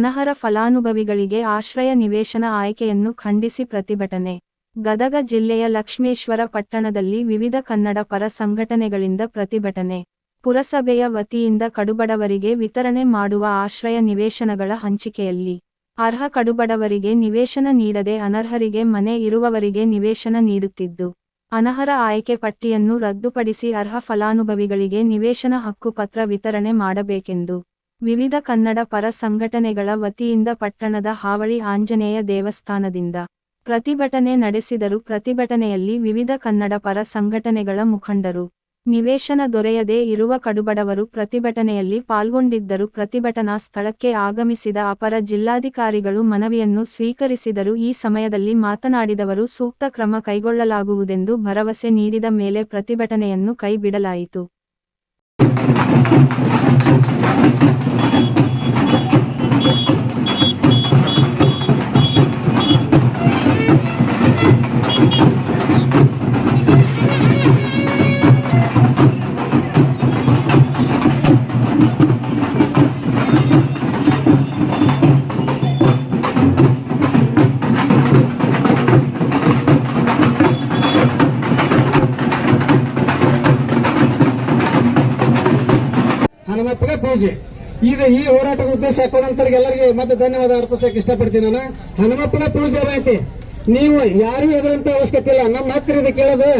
ಅನರ್ಹ ಫಲಾನುಭವಿಗಳಿಗೆ ಆಶ್ರಯ ನಿವೇಶನ ಆಯ್ಕೆಯನ್ನು ಖಂಡಿಸಿ ಪ್ರತಿಭಟನೆ. ಗದಗ ಜಿಲ್ಲೆಯ ಲಕ್ಷ್ಮೇಶ್ವರ ಪಟ್ಟಣದಲ್ಲಿ ವಿವಿಧ ಕನ್ನಡ ಪರ ಸಂಘಟನೆಗಳಿಂದ ಪ್ರತಿಭಟನೆ. ಪುರಸಭೆಯ ವತಿಯಿಂದ ಕಡುಬಡವರಿಗೆ ವಿತರಣೆ ಮಾಡುವ ಆಶ್ರಯ ನಿವೇಶನಗಳ ಹಂಚಿಕೆಯಲ್ಲಿ. ಅರ್ಹ ಕಡುಬಡವರಿಗೆ ನಿವೇಶನ ನೀಡದೆ ಅನರ್ಹರಿಗೆ ಮನೆ ಇರುವವರಿಗೆ ನಿವೇಶನ ನೀಡುತ್ತಿದ್ದು. ಅನರ್ಹರ ಆಯ್ಕೆ ಪಟ್ಟಿಯನ್ನು ರದ್ದುಪಡಿಸಿ ಅರ್ಹ ಫಲಾನುಭವಿಗಳಿಗೆ ನಿವೇಶನ ಹಕ್ಕುಪತ್ರ ವಿತರಣೆ ಮಾಡಬೇಕೆಂದು. ವಿವಿಧ ಕನ್ನಡ ಪರ ಸಂಘಟನೆಗಳ ವತಿಯಿಂದ ಪಟ್ಟಣದ ಹಾವಳಿ ಆಂಜನೇಯ ದೇವಸ್ಥಾನದಿಂದ ಪ್ರತಿಭಟನೆ ನಡೆಸಿದರು. ಪ್ರತಿಭಟನೆಯಲ್ಲಿ ವಿವಿಧ ಕನ್ನಡ ಪರ ಸಂಘಟನೆಗಳ ಮುಖಂಡರು, ನಿವೇಶನ ದೊರೆಯದೇ ಇರುವ ಕಡುಬಡವರು ಪ್ರತಿಭಟನೆಯಲ್ಲಿ ಪಾಲ್ಗೊಂಡಿದ್ದರು. ಪ್ರತಿಭಟನಾ ಸ್ಥಳಕ್ಕೆ ಆಗಮಿಸಿದ ಅಪರ ಜಿಲ್ಲಾಧಿಕಾರಿಗಳು ಮನವಿಯನ್ನು ಸ್ವೀಕರಿಸಿದರು. ಈ ಸಮಯದಲ್ಲಿ ಮಾತನಾಡಿದವರು, ಸೂಕ್ತ ಕ್ರಮ ಕೈಗೊಳ್ಳಲಾಗುವುದೆಂದು ಭರವಸೆ ನೀಡಿದ ಮೇಲೆ ಪ್ರತಿಭಟನೆಯನ್ನು ಕೈಬಿಡಲಾಯಿತು. ಹನುಮಪ್ಪಗೆ ಪೂಜೆ. ಈಗ ಈ ಹೋರಾಟದ ಉದ್ದೇಶ ಕೊಡಂತರಿಗೆ ಎಲ್ಲರಿಗೆ ಮತ್ತೆ ಧನ್ಯವಾದ ಅರ್ಪಿಸಕ್ಕೆ ಇಷ್ಟಪಡ್ತೀನಿ ನಾನು. ಹನುಮಪ್ಪನ ಪೂಜೆ ಐತಿ ನೀವು ಯಾರು ಎದುರಂತ ಅವಶ್ಯಕತೆ ಇಲ್ಲ. ನಮ್ಮ ಹತ್ರ ಇದೆ ಕೇಳೋದು.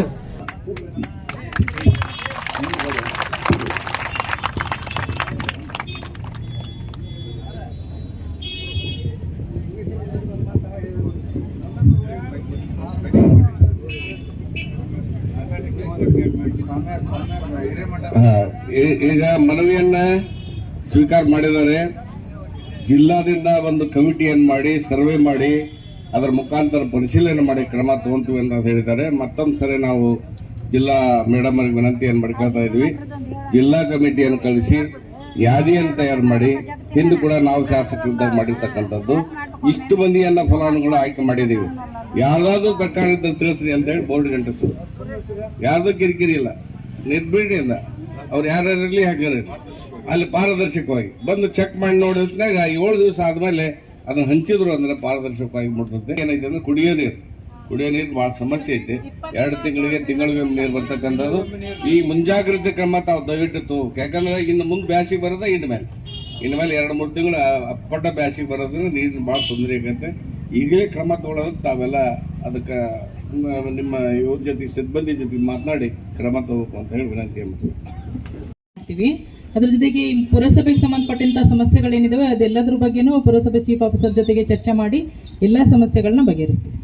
ಈಗ ಮನವಿಯನ್ನ ಸ್ವೀಕಾರ ಮಾಡಿದ್ದಾರೆ. ಜಿಲ್ಲಾದಿಂದ ಒಂದು ಕಮಿಟಿಯನ್ನು ಮಾಡಿ, ಸರ್ವೆ ಮಾಡಿ, ಅದರ ಮುಖಾಂತರ ಪರಿಶೀಲನೆ ಮಾಡಿ ಕ್ರಮ ತಗೊಂತೀವಿ ಅಂತ ಹೇಳಿದ್ದಾರೆ. ಮತ್ತೊಂದು ಸರಿ ನಾವು ಜಿಲ್ಲಾ ಮೇಡಮ್ ಅವರಿಗೆ ವಿನಂತಿಯನ್ನು ಮಾಡ್ಕೊಳ್ತಾ ಇದ್ವಿ. ಜಿಲ್ಲಾ ಕಮಿಟಿಯನ್ನು ಕಳಿಸಿ, ಯಾದಿಯನ್ನು ತಯಾರು ಮಾಡಿ ಹಿಂದೆ ಕೂಡ ನಾವು ಶಾಸಕರಿದ್ದಾಗ ಮಾಡಿರ್ತಕ್ಕಂಥದ್ದು. ಇಷ್ಟು ಮಂದಿಯನ್ನ ಫಲಾನುಗಳು ಆಯ್ಕೆ ಮಾಡಿದ್ದೀವಿ. ಯಾರಾದರೂ ಇದ್ದರೆ ತಿಳಿಸ್ರಿ ಅಂತ ಹೇಳಿ ಬೋರ್ಡ್ ಗಂಟಸು ಯಾರ್ದು ಕಿರಿಕಿರಿ ಇಲ್ಲ. ನಿರ್ಭೀಡಿಯಿಂದ ಅವ್ರು ಯಾರ್ಯಾರಲ್ಲಿ ಹಾಕಿರಿ ಅಲ್ಲಿ ಪಾರದರ್ಶಕವಾಗಿ ಬಂದು ಚೆಕ್ ಮಾಡಿ ನೋಡಿದ್ನಾಗ ಏಳು ದಿವಸ ಆದಮೇಲೆ ಅದನ್ನು ಹಂಚಿದ್ರು ಅಂದ್ರೆ ಪಾರದರ್ಶಕವಾಗಿ ಮುಟ್ತದೆ. ಏನೈತೆ ಅಂದ್ರೆ ಕುಡಿಯೋ ನೀರು. ಕುಡಿಯೋ ನೀರು ಭಾಳ ಸಮಸ್ಯೆ ಐತೆ. ಎರಡು ತಿಂಗಳಿಗೆ ತಿಂಗಳಿಗೆ ನೀರು ಬರ್ತಕ್ಕಂಥದ್ದು. ಈ ಮುಂಜಾಗ್ರತೆ ಕ್ರಮ ತಾವು ದಯವಿಟ್ಟು ಯಾಕಂದ್ರೆ ಇನ್ನು ಮುಂದೆ ಬ್ಯಾಸಿಗೆ ಬರೋದ ಇನ್ನು ಮೇಲೆ. ಇನ್ನು ಮೇಲೆ ಎರಡು ಮೂರು ತಿಂಗಳು ಅಪ್ಪಟ ಬ್ಯಾಸಿಗೆ ಬರೋದ್ರೆ ನೀರಿನ ಭಾಳ ತೊಂದರೆ ಆಗತ್ತೆ. ಈಗಲೇ ಕ್ರಮ ತಗೊಳ್ಳೋದು ತಾವೆಲ್ಲ ಅದಕ್ಕೆ ನಿಮ್ಮ ಇವ್ರ ಜೊತೆ, ಸಿಬ್ಬಂದಿ ಜೊತೆಗೆ ಮಾತನಾಡಿ ಕ್ರಮ ತಗೋಬೇಕು ಅಂತ ಹೇಳಿ ವಿನಂತಿ ಮಾಡ್ತೀವಿ. ಅದ್ರ ಜೊತೆಗೆ ಈ ಪುರಸಭೆಗೆ ಸಂಬಂಧಪಟ್ಟಂತ ಸಮಸ್ಯೆಗಳೇನಿದಾವೆ, ಅದೆಲ್ಲದ್ರ ಬಗ್ಗೆನೂ ಪುರಸಭೆ ಚೀಫ್ ಆಫೀಸರ್ ಜೊತೆಗೆ ಚರ್ಚೆ ಮಾಡಿ ಎಲ್ಲಾ ಸಮಸ್ಯೆಗಳನ್ನ ಬಗೆಹರಿಸ್ತೀವಿ.